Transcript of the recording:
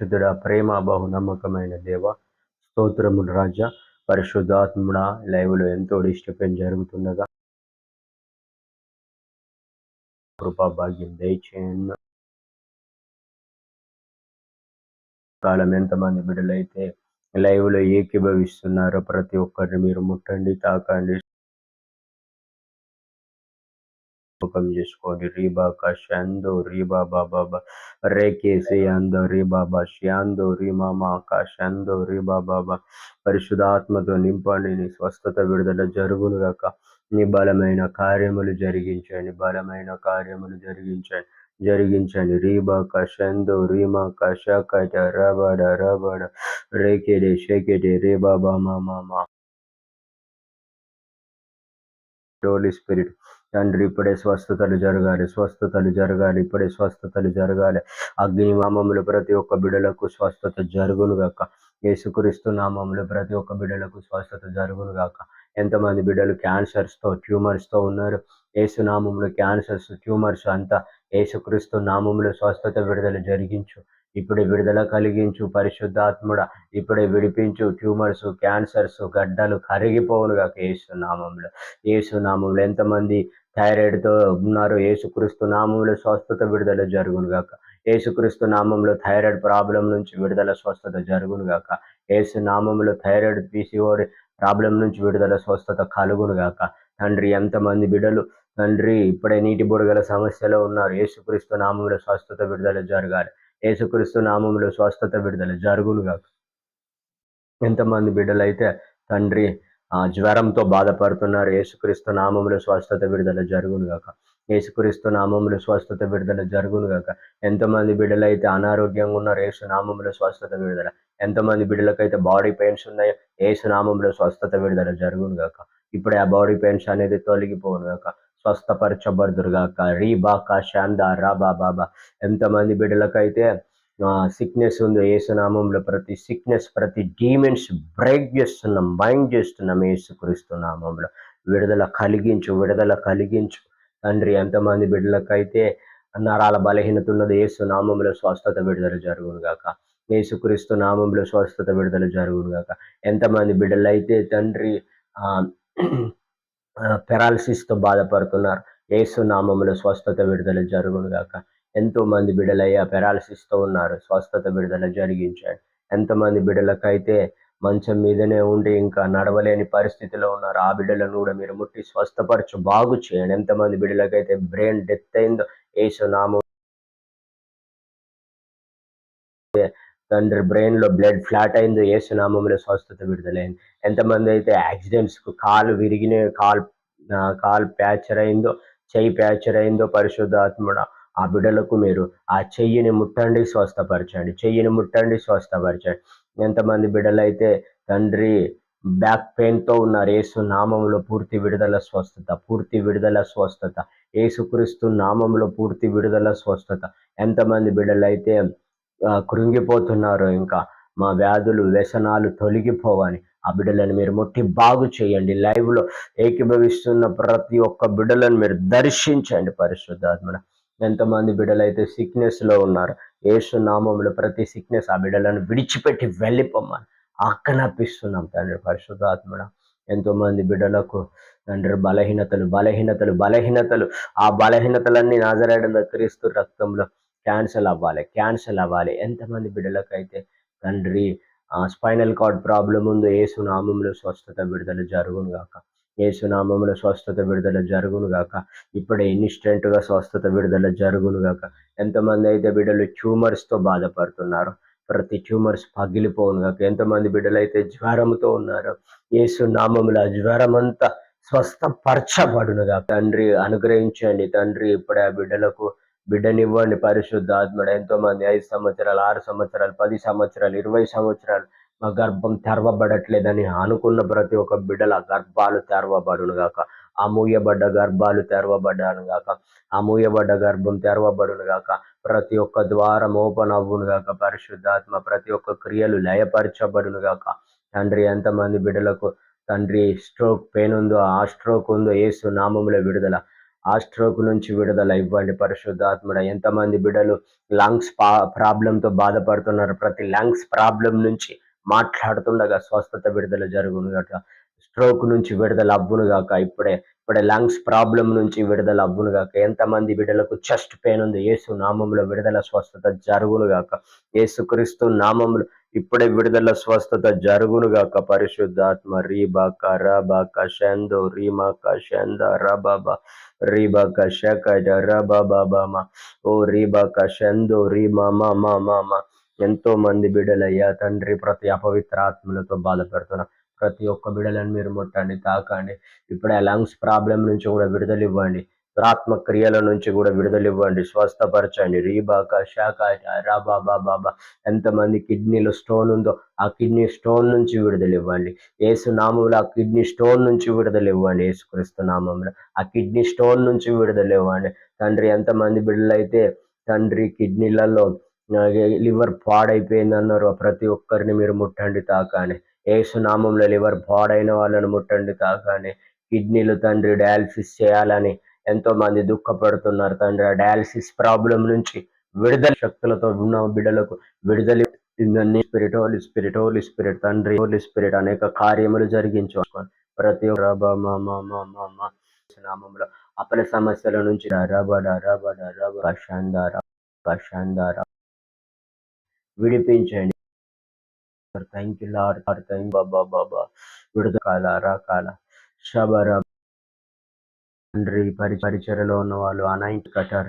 పరిశుద్ధుడ ప్రేమ బహు నమ్మకమైన దేవ స్తోత్రముడు రాజా పరిశుద్ధాత్ముడ లైవ్లో ఎంతో డిస్టర్బెన్స్ జరుగుతుండగా. కృపా భాగ్యం దయచేయండి కాలం ఎంతమంది బిడ్డలైతే లైవ్లో ఏకీభవిస్తున్నారో ప్రతి ఒక్కరిని మీరు ముట్టండి తాకండి. జ్ఞాపకం చేసుకోండి రీబాకా షాందో రీబా బాబా రేకేసి అందో రీబాబా శ్యాందో రీమామాకా షాందో రీబా బాబా పరిశుధాత్మతో నింపండి నీ స్వస్థత విడుదల జరుగును గాక. నీ బలమైన కార్యములు జరిగించండి బలమైన కార్యములు జరిగించండి జరిగించండి. రీబా కషందు రీమా కషకట రబడ రబడ రేకెడే షేకెడే రే బాబా మా మా హోలీ స్పిరిట్ తండ్రి ఇప్పుడే స్వస్థతలు జరగాలి స్వస్థతలు జరగాలి ఇప్పుడే స్వస్థతలు జరగాలి. అగ్ని మామములు ప్రతి ఒక్క బిడలకు స్వస్థత జరుగును గాక. యేసుక్రీస్తు నామములు ప్రతి ఒక్క బిడలకు స్వస్థత జరుగును గాక. ఎంతమంది బిడ్డలు క్యాన్సర్స్తో ట్యూమర్స్తో ఉన్నారు? ఏసునామంలో క్యాన్సర్స్ ట్యూమర్స్ అంతా ఏసుక్రీస్తు నామంలో స్వస్థత విడుదల జరిగించు. ఇప్పుడే విడుదల కలిగించు పరిశుద్ధాత్ముడ. ఇప్పుడే విడిపించు ట్యూమర్స్ క్యాన్సర్స్ గడ్డలు కరిగిపోవునుగా ఏసు నామంలో ఏసు నామంలో ఎంతమంది థైరాయిడ్తో ఉన్నారు? ఏసుక్రీస్తు నామంలో స్వస్థత విడుదల జరుగునుగాక. ఏసుక్రీస్తు నామంలో థైరాయిడ్ ప్రాబ్లం నుంచి విడుదల స్వస్థత జరుగును గాక ఏసు నామంలో థైరాయిడ్ పీసీఓడి ప్రాబ్లం నుంచి విడుదల స్వస్థత కలుగునుగాక. తండ్రి ఎంతమంది బిడలు? తండ్రి ఇప్పుడే నీటి బుడగల సమస్యలో ఉన్నారు. ఏసుక్రీస్తు నామంలో స్వస్థత విడుదల జరగాలి. ఏసుక్రీస్తు నామంలో స్వస్థత విడుదల జరుగునుగాక. ఎంతమంది బిడ్డలైతే తండ్రి ఆ జ్వరంతో బాధపడుతున్నారు ఏసుక్రీస్తు నామంలో స్వస్థత విడుదల జరుగును యేసుక్రీస్తు ఏసుక్రీస్తు నామంలో స్వస్థత విడుదల జరుగునుగాక. ఎంతమంది బిడ్డలైతే అనారోగ్యంగా ఉన్నారు ఏసు నామంలో స్వస్థత విడుదల. ఎంతమంది బిడ్డలకైతే బాడీ పెయిన్స్ ఉన్నాయో ఏసు నామంలో స్వస్థత విడుదల జరుగునుగాక. ఇప్పుడే ఆ బాడీ పెయిన్స్ అనేది తొలగిపోను స్వస్థపరచబడుదురుగాక రీ బాకా శాందా రా బాబా. ఎంతమంది బిడ్డలకైతే సిక్నెస్ ఉందో ఏసునామంలో ప్రతి సిక్నెస్ ప్రతి డీమెన్స్ బ్రేక్ చేస్తున్నాం మైండ్ చేస్తున్నాం ఏసుక్రీస్తు నామంలో. విడుదల కలిగించు విడుదల కలిగించు. తండ్రి ఎంతమంది బిడ్డలకైతే నరాల బలహీనత ఉన్నది ఏసు నామంలో స్వస్థత విడుదల జరుగునుగాక. ఏసుక్రీస్తు నామంలో స్వస్థత విడుదల జరుగునుగాక. ఎంతమంది బిడ్డలైతే తండ్రి పెరాలసిస్తో బాధపడుతున్నారు. ఏసు నామంలో స్వస్థత విడుదల జరుగునుగాక ఎంతో మంది బిడలయ్యా పెరాలసిస్తో ఉన్నారు. స్వస్థత విడుదల జరిగించండి. ఎంతమంది బిడలకైతే మంచం మీదనే ఉండి ఇంకా నడవలేని పరిస్థితిలో ఉన్నారు. ఆ బిడ్డలను కూడా మీరు ముట్టి స్వస్థపరచు బాగు చేయండి. ఎంతమంది బిడ్డలకైతే బ్రెయిన్ డెత్ అయిందో ఏసు తండ్రి బ్రెయిన్లో బ్లడ్ ఫ్లాట్ అయిందో ఏసునామంలో స్వస్థత విడుదలైంది. ఎంతమంది అయితే యాక్సిడెంట్స్ కాలు విరిగిన కాల్ కాల్ ప్యాచర్ అయిందో చెయ్యి ప్యాచర్ అయిందో పరిశుద్ధాత్ముడ ఆ బిడ్డలకు మీరు ఆ చెయ్యిని ముట్టండి స్వస్థపరచండి. చెయ్యిని ముట్టండి స్వస్థపరచండి. ఎంతమంది బిడ్డలైతే తండ్రి బ్యాక్ పెయిన్తో ఉన్నారు ఏసు నామంలో పూర్తి విడుదల స్వస్థత పూర్తి విడుదల స్వస్థత. ఏసుక్రీస్తు నామంలో పూర్తి విడుదల స్వస్థత. ఎంతమంది బిడ్డలైతే కృంగిపోతున్నారు ఇంకా. మా వ్యాధులు వ్యసనాలు తొలగిపోవని ఆ బిడ్డలను మీరు ముట్టి బాగు చేయండి. లైవ్లో ఏకీభవిస్తున్న ప్రతి ఒక్క బిడ్డలను మీరు దర్శించండి పరిశుద్ధాత్మన. ఎంతమంది బిడ్డలైతే సిక్నెస్లో ఉన్నారు ఏసు నామంలో ప్రతి సిక్నెస్ ఆ బిడ్డలను విడిచిపెట్టి వెళ్ళిపోమ్మని ఆక్కనప్పిస్తున్నాం తండ్రి పరిశుద్ధాత్మడ ఎంతో మంది బిడ్డలకు తండ్రి బలహీనతలు బలహీనతలు బలహీనతలు. ఆ బలహీనతలన్నీ నాజరాయడం క్రీస్తు రక్తంలో క్యాన్సల్ అవ్వాలి క్యాన్సల్ అవ్వాలి. ఎంతమంది బిడ్డలకైతే తండ్రి స్పైనల్ కార్డ్ ప్రాబ్లం ఉందో ఏసునామంలో స్వస్థత విడుదల జరుగును గాక. ఏసునామంలో స్వస్థత విడుదల జరుగును గాక. ఇప్పుడే ఇన్స్టెంట్గా స్వస్థత విడుదల జరుగును గాక. ఎంతమంది అయితే బిడ్డలు ట్యూమర్స్తో బాధపడుతున్నారు ప్రతి ట్యూమర్స్ పగిలిపోను గాక. ఎంతమంది బిడ్డలు అయితే జ్వరంతో ఉన్నారు ఏసునామంలో ఆ జ్వరం అంతా స్వస్థపరచబడునుగా తండ్రి అనుగ్రహించండి. తండ్రి ఇప్పుడే ఆ బిడ్డలకు బిడ్డనివ్వండి పరిశుద్ధాత్మడు. ఎంతో మంది ఐదు సంవత్సరాలు ఆరు సంవత్సరాలు పది సంవత్సరాలు ఇరవై సంవత్సరాలు మా గర్భం తెరవబడట్లేదని అనుకున్న ప్రతి ఒక్క బిడ్డల గర్భాలు తెరవబడును గాక. ఆ మూయబడ్డ గర్భాలు తెరవబడ్డాను గాక. ఆ మూయబడ్డ గర్భం తెరవబడును గాక. ప్రతి ఒక్క ద్వారం ఓపెన్ అవ్వును గాక. పరిశుద్ధాత్మ ప్రతి ఒక్క క్రియలు లయపరచబడును గాక. తండ్రి ఎంతమంది బిడ్డలకు తండ్రి స్ట్రోక్ పెయిన్ ఉందో ఆ స్ట్రోక్ ఉందో ఏసు నామముల విడుదల. ఆ స్ట్రోక్ నుంచి విడుదల ఇవ్వండి. పరిశుద్ధాత్ముడ ఎంతమంది బిడ్డలు లంగ్స్ పా ప్రాబ్లంతో బాధపడుతున్నారు? ప్రతి లంగ్స్ ప్రాబ్లం నుంచి మాట్లాడుతుండగా స్వస్థత విడుదల జరుగును గట్ల స్ట్రోక్ నుంచి విడుదల అవ్వును గాక. ఇప్పుడే ఇప్పుడే లంగ్స్ ప్రాబ్లం నుంచి విడుదల అవ్వును గాక. ఎంతమంది బిడ్డలకు చెస్ట్ పెయిన్ ఉంది? ఏసు నామంలో విడుదల స్వస్థత జరుగును గాక. ఏసుక్రీస్తు నామంలో ఇప్పుడే విడుదల స్వస్థత జరుగునుగాక పరిశుద్ధాత్మ రీబాక రబాక షందో రీమాక షంద రబాబా రీబాక షకజ రబాబామా ఓ రీబాక షందో రీమా మా మా మా ఎంతో మంది బిడలయ్యా తండ్రి ప్రతి అపవిత్ర ఆత్మలతో బాధపడుతున్నా. ప్రతి ఒక్క బిడలను మీరు ముట్టండి తాకండి. ఇప్పుడే లంగ్స్ ప్రాబ్లం నుంచి కూడా విడుదల ఇవ్వండి. దురాత్మ క్రియల నుంచి కూడా విడుదలివ్వండి. స్వస్థపరచండి. రీబాక శాఖ రాబాబా బాబా ఎంతమంది కిడ్నీలో స్టోన్ ఉందో ఆ కిడ్నీ స్టోన్ నుంచి విడుదలివ్వండి. ఏసునామంలో ఏసు నామంలో ఆ కిడ్నీ స్టోన్ నుంచి విడుదలివ్వండి. ఏసుక్రీస్తు నామంలో ఆ కిడ్నీ స్టోన్ నుంచి విడుదలివ్వండి. తండ్రి ఎంతమంది బిడ్డలైతే తండ్రి కిడ్నీలలో లివర్ పాడైపోయింది అన్నారు ప్రతి ఒక్కరిని మీరు ముట్టండి తాకాని. ఏసునామంలో లివర్ పాడైన వాళ్ళని ముట్టండి తాకాని. కిడ్నీలు తండ్రి డయాలసిస్ చేయాలని ఎంతో మంది దుఃఖపడుతున్నారు తండ్రి ఆ డయాలసిస్ ప్రాబ్లం నుంచి విడుదల శక్తులతో ఉన్న బిడ్డలకు విడుదల spirit holy spirit holy spirit తండ్రి హోలీ స్పిరిట్ అనేక కార్యములు జరిగించు ప్రతి నామంలో అపల సమస్యల నుంచి రబడ రబడ రబ విడిపించండి థ్యాంక్ యూ లాడ్ థ్యాంక్ బాబా బాబా విడుదల రకాల శబర పరిచర్యలో ఉన్న వాళ్ళు అనాయింట్ కట్టారు